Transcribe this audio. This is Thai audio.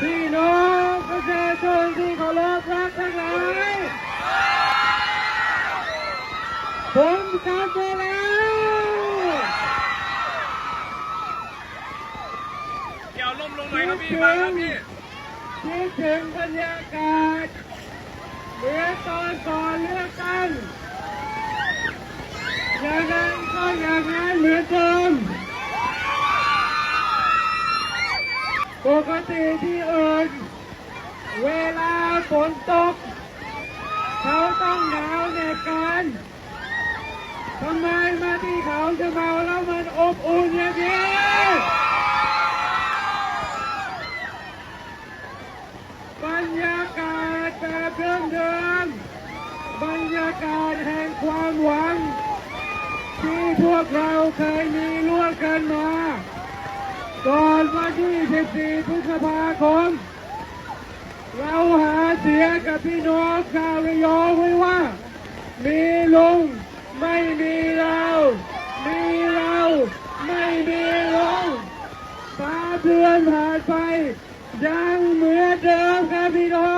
พี่น้องประชาชนที่เคารพรักทั้งหลายผมกลับมาแล้วเกี่ยวลมลงหน่อยครับพี่มาครับพี่คิดถึงบรรยากาศเหมือนตอนก่อนเลือกตั้งอย่างนั้นก็อย่างนั้นเหมือนเดิ ปกติที่อื่น เวลาฝนตก เขาต้องหนาวเหน็บกันทำไมมาที่เขาจะมาแล้วมันอบอุ่นอย่างนี้บรรยากาศแบบเดิมๆบรรยากาศแห่งความหวัง ที่พวกเราเคยมีร่วมกันมา ก่อนวันที่ 14 พฤษภาคม เราหาเสียงกับพี่น้องชาวระยองไว้ว่า มีลุงไม่มีเรา มีเราไม่มีลุงสามเดือนผ่านไป ยังเหมือนเดิมครับพี่น้อง